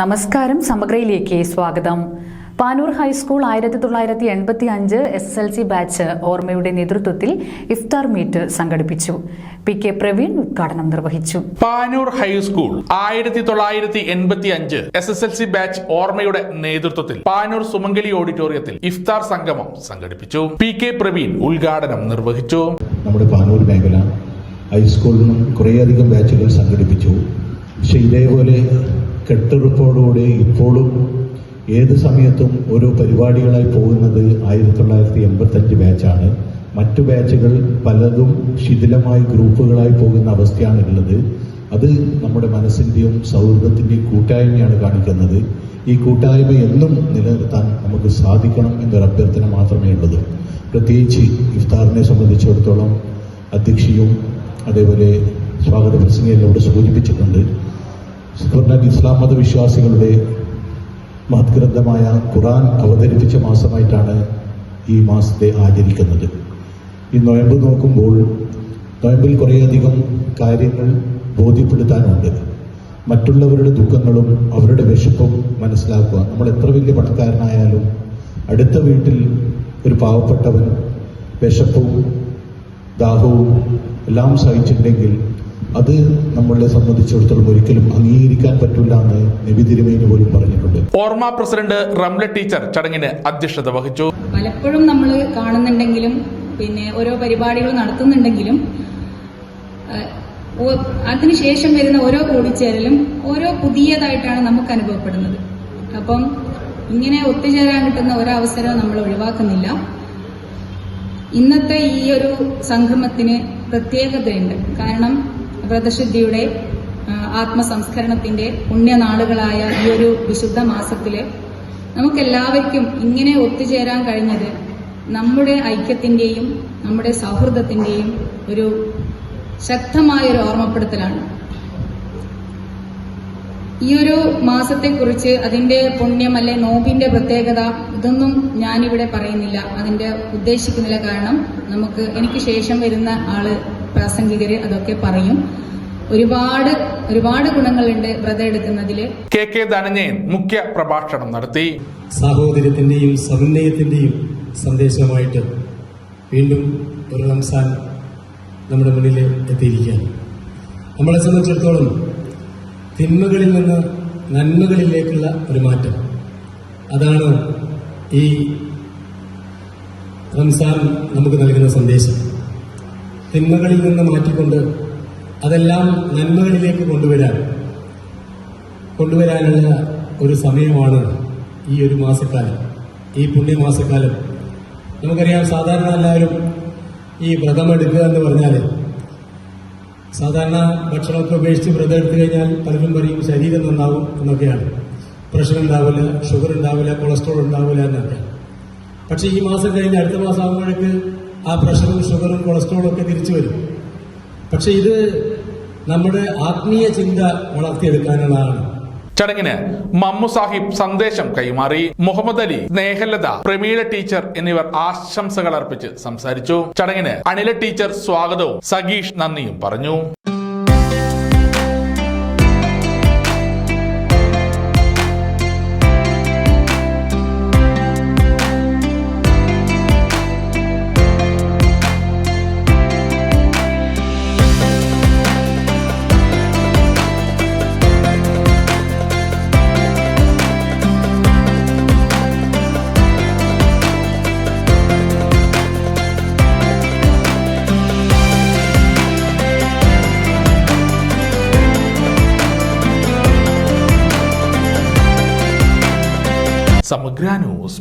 നമസ്കാരം സമഗ്രയിലേക്ക് സ്വാഗതം. പാനൂർ ഹൈസ്കൂൾ ആയിരത്തി തൊള്ളായിരത്തി എൺപത്തി അഞ്ച് S S L C batch ഓർമ്മയുടെ നേതൃത്വത്തിൽ ഇഫ്താർ മീറ്റ് സംഘടിപ്പിച്ചു. പി കെ പ്രവീൺ ഉദ്ഘാടനം നിർവഹിച്ചു. പാനൂർ ഹൈസ്കൂൾ ആയിരത്തി തൊള്ളായിരത്തി എൺപത്തി അഞ്ച് S S L C batch ഓർമ്മയുടെ നേതൃത്വത്തിൽ പാനൂർ സുമംഗലി ഓഡിറ്റോറിയത്തിൽ ഇഫ്താർ സംഗമം സംഘടിപ്പിച്ചു. പി കെ പ്രവീൺ ഉദ്ഘാടനം നിർവഹിച്ചു. നമ്മുടെ പാനൂർ മേഖല ഹൈസ്കൂളിൽ നിന്നും കുറേയധികം ബാച്ചുകൾ സംഘടിപ്പിച്ചു. പക്ഷെ ഇതേപോലെ കെട്ടുറപ്പോടുകൂടി ഇപ്പോഴും ഏത് സമയത്തും ഓരോ പരിപാടികളായി പോകുന്നത് ആയിരത്തി തൊള്ളായിരത്തി എൺപത്തഞ്ച് ബാച്ചാണ്. മറ്റു ബാച്ചുകൾ പലതും ശിഥിലമായി ഗ്രൂപ്പുകളായി പോകുന്ന അവസ്ഥയാണുള്ളത്. അത് നമ്മുടെ മനസ്സിന്റെയും സൗഹൃദത്തിന്റെയും കൂട്ടായ്മയാണ് കാണിക്കുന്നത്. ഈ കൂട്ടായ്മ എന്നും നിലനിർത്താൻ നമുക്ക് സാധിക്കണം എന്നൊരു അഭ്യർത്ഥന മാത്രമേ ഉള്ളത് പ്രത്യേകിച്ച് ഇഫ്താറിനെ സംബന്ധിച്ചിടത്തോളം അധ്യക്ഷയും അതേപോലെ സ്വാഗത പ്രസംഗികളോട് സൂചിപ്പിച്ചിട്ടുണ്ട്. പറഞ്ഞാൽ ഇസ്ലാം മത വിശ്വാസികളുടെ മഹത്ഗ്രന്ഥമായ ഖുറാൻ അവതരിപ്പിച്ച മാസമായിട്ടാണ് ഈ മാസത്തെ ആചരിക്കുന്നത്. ഈ നോയമ്പ് നോക്കുമ്പോൾ നോയമ്പിൽ കുറേയധികം കാര്യങ്ങൾ ബോധ്യപ്പെടുത്താനുണ്ട്. മറ്റുള്ളവരുടെ ദുഃഖങ്ങളും അവരുടെ വിശപ്പും മനസ്സിലാക്കുക. നമ്മൾ എത്ര വലിയ പണക്കാരനായാലും അടുത്ത വീട്ടിൽ ഒരു പാവപ്പെട്ടവൻ വിശപ്പും ദാഹവും എല്ലാം സഹിച്ചിട്ടുണ്ടെങ്കിൽ അത് നമ്മളെ സംബന്ധിച്ചിടത്തോളം ഒരിക്കലും അംഗീകരിക്കാൻ പറ്റില്ല എന്ന് നബി തിരുമേനി പോലും പറഞ്ഞിട്ടുണ്ട്. ഓർമ്മ പ്രസിഡന്റ് റംല ടീച്ചർ ചടങ്ങിന് അധ്യക്ഷത വഹിച്ചു. പലപ്പോഴും നമ്മൾ കാണുന്നുണ്ടെങ്കിലും പിന്നെ ഓരോ പരിപാടികൾ നടത്തുന്നുണ്ടെങ്കിലും അതിനുശേഷം വരുന്ന ഓരോ കൂടിച്ചേരലും ഓരോ പുതിയതായിട്ടാണ് നമുക്ക് അനുഭവപ്പെടുന്നത്. അപ്പം ഇങ്ങനെ ഒത്തുചേരാൻ കിട്ടുന്ന ഒരവസരവും നമ്മൾ ഒഴിവാക്കുന്നില്ല. ഇന്നത്തെ ഈ ഒരു സംഗമത്തിന് പ്രത്യേകതയുണ്ട്. കാരണം വ്രതശുദ്ധിയുടെ ആത്മസംസ്കരണത്തിന്റെ പുണ്യനാളുകളായ ഈ ഒരു വിശുദ്ധ മാസത്തിൽ നമുക്കെല്ലാവർക്കും ഇങ്ങനെ ഒത്തുചേരാൻ കഴിഞ്ഞത് നമ്മുടെ ഐക്യത്തിന്റെയും നമ്മുടെ സൗഹൃദത്തിന്റെയും ഒരു ശക്തമായ ഒരു ഓർമ്മപ്പെടുത്തലാണ്. ഈ ഒരു മാസത്തെക്കുറിച്ച് അതിന്റെ പുണ്യം അല്ലെ നോമ്പിന്റെ പ്രത്യേകത ഇതൊന്നും ഞാനിവിടെ പറയുന്നില്ല. അതിന്റെ ഉദ്ദേശിക്കുന്നില്ല കാരണം നമുക്ക് എനിക്ക് ശേഷം വരുന്ന ആൾ പ്രാസംഗികര് അതൊക്കെ പറയും. ഒരുപാട് ഒരുപാട് ഗുണങ്ങളുണ്ട് വ്രതം എടുക്കുന്നതിൽ. കെ കെ ധനഞ്ജയൻ മുഖ്യ പ്രഭാഷണം നടത്തി. സാഹോദര്യത്തിന്റെയും സമന്വയത്തിന്റെയും സന്ദേശമായിട്ട് വീണ്ടും ഒരു റംസാൻ നമ്മുടെ മുന്നിൽ എത്തിയിരിക്കുകയാണ്. നമ്മളെ സംബന്ധിച്ചിടത്തോളം തിന്മകളിൽ നിന്ന് നന്മകളിലേക്കുള്ള ഒരു മാറ്റം. അതാണ് ഈ റംസാൻ നമുക്ക് നൽകുന്ന സന്ദേശം. തിന്മകളിൽ നിന്ന് മാറ്റിക്കൊണ്ട് അതെല്ലാം നന്മകളിലേക്ക് കൊണ്ടുവരാൻ കൊണ്ടുവരാനുള്ള ഒരു സമയമാണ് ഈ ഒരു മാസക്കാലം. ഈ പുണ്യമാസക്കാലം. നമുക്കറിയാം സാധാരണ എല്ലാവരും ഈ വ്രതം എടുക്കുക എന്ന് പറഞ്ഞാൽ സാധാരണ ഭക്ഷണമൊക്കെ ഉപേക്ഷിച്ച് വ്രതം എടുത്തു കഴിഞ്ഞാൽ പലരും പറയും ശരീരം നന്നാവും എന്നൊക്കെയാണ്. പ്രഷർ ഉണ്ടാവില്ല ഷുഗർ ഉണ്ടാവില്ല കൊളസ്ട്രോൾ ഉണ്ടാവില്ല എന്നൊക്കെ. പക്ഷേ ഈ മാസം കഴിഞ്ഞ് അടുത്ത മാസം ആകുമ്പോഴേക്ക് ആ പ്രഷറും ഷുഗറും കൊളസ്ട്രോളും ഒക്കെ തിരിച്ചു വരും. പക്ഷെ ഇത് നമ്മുടെ ആത്മീയ ചിന്ത വളർത്തിയെടുക്കാനുള്ളതാണ് ചടങ്ങിന് മമ്മു സാഹിബ് സന്ദേശം കൈമാറി. മുഹമ്മദ് അലി സ്നേഹലത പ്രമീള ടീച്ചർ എന്നിവർ ആശംസകൾ അർപ്പിച്ച് സംസാരിച്ചു. ചടങ്ങിന് അനില ടീച്ചർ സ്വാഗതവും സഗീഷ് നന്ദിയും പറഞ്ഞു. സമഗ്ര ന്യൂസ്